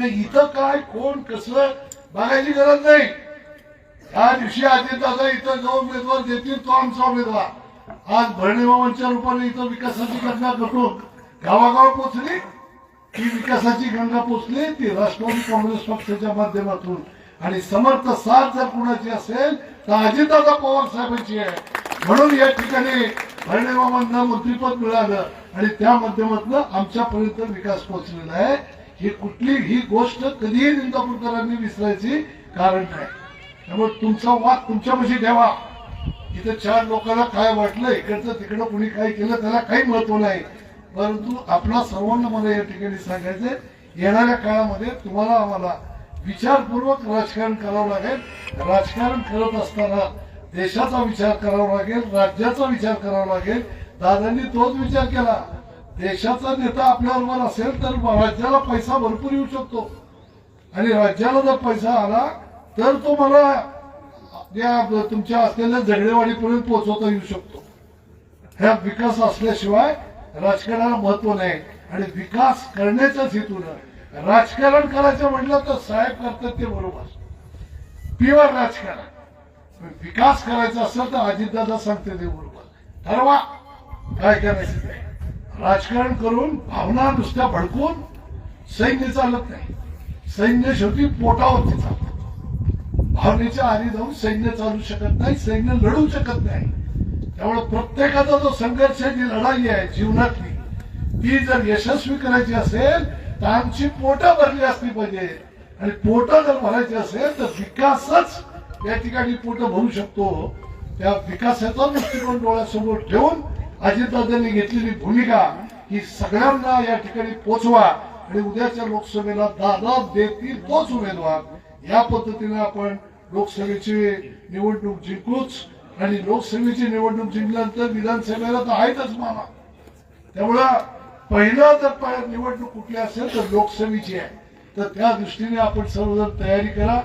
इथं काय कोण कसं बघायची गरज नाही. त्या दिवशी अजितदादा इथं जो उमेदवार देतील तो आमचा उमेदवार. आज भरणेबाबांच्या रूपाने इथं विकासाची घटना करून गावागाव पोचली. ही विकासाची गंगा पोचली ती राष्ट्रवादी काँग्रेस पक्षाच्या माध्यमातून. आणि समर्थ साथ जर कुणाची असेल तर अजितदादा पवार साहेबांची आहे. म्हणून या ठिकाणी भरणेबाबांना मंत्रीपद मिळालं आणि त्या माध्यमातून आमच्यापर्यंत विकास पोहोचलेला आहे. ही कुठली ही गोष्ट कधीही इंदापूरकरांनी विसरायची कारण नाही. त्यामुळे तुमचा वाद तुमच्यापाशी ठेवा. इथं चार लोकांना काय वाटलं इकडचं तिकडं कुणी काय केलं त्याला काही महत्त्व नाही. परंतु आपला सर्वांना मला या ठिकाणी सांगायचं येणाऱ्या काळामध्ये तुम्हाला आम्हाला विचारपूर्वक राजकारण करावं लागेल. राजकारण करत असताना देशाचा विचार करावा लागेल राज्याचा विचार करावा लागेल. दादांनी तोच विचार केला. देशाचा नेता आपल्याबरोबर असेल तर राज्याला पैसा भरपूर येऊ शकतो. आणि राज्याला जर पैसा आला तर तो मला या तुमच्या असलेल्या झगडेवाडीपर्यंत पोहोचवता येऊ शकतो. ह्या विकास असल्याशिवाय राजकारणाला महत्त्व नाही. आणि विकास करण्याच्याच हेतून राजकारण करायचं म्हटलं तर साहेब करतात ते बरोबर. पिवर राजकारण. विकास करायचा असेल तर अजितदादा सांगते ते बरोबर. ठरवा. काय करायचं नाही राजकारण करून भावना नुसत्या भडकून सैन्य चालत नाही. सैन्य शेवटी पोटावरती चालतात भावनेच्या आधी जाऊन सैन्य चालू शकत नाही सैन्य लढू शकत नाही. त्यामुळे प्रत्येकाचा जो संघर्ष जी लढाई आहे जीवनातली ती जर यशस्वी करायची असेल तर आमची पोटं भरली असली पाहिजे. आणि पोटं जर भरायची असेल तर विकासच या ठिकाणी पोटं भरू शकतो. त्या विकासाचा दृष्टिकोन डोळ्यासमोर ठेवून अजितदादांनी घेतलेली भूमिका ही सगळ्यांना या ठिकाणी पोचवा आणि उद्याच्या लोकसभेला दादा देतील तोच उमेदवार. या पद्धतीने आपण लोकसभेची निवडणूक जिंकूच आणि लोकसभेची निवडणूक जिंकल्यानंतर विधानसभेला तर आहेतच मामा. त्यामुळं पहिला जर निवडणूक कुठली असेल तर लोकसभेची आहे. तर त्या दृष्टीने आपण सर्वजण तयारी करा.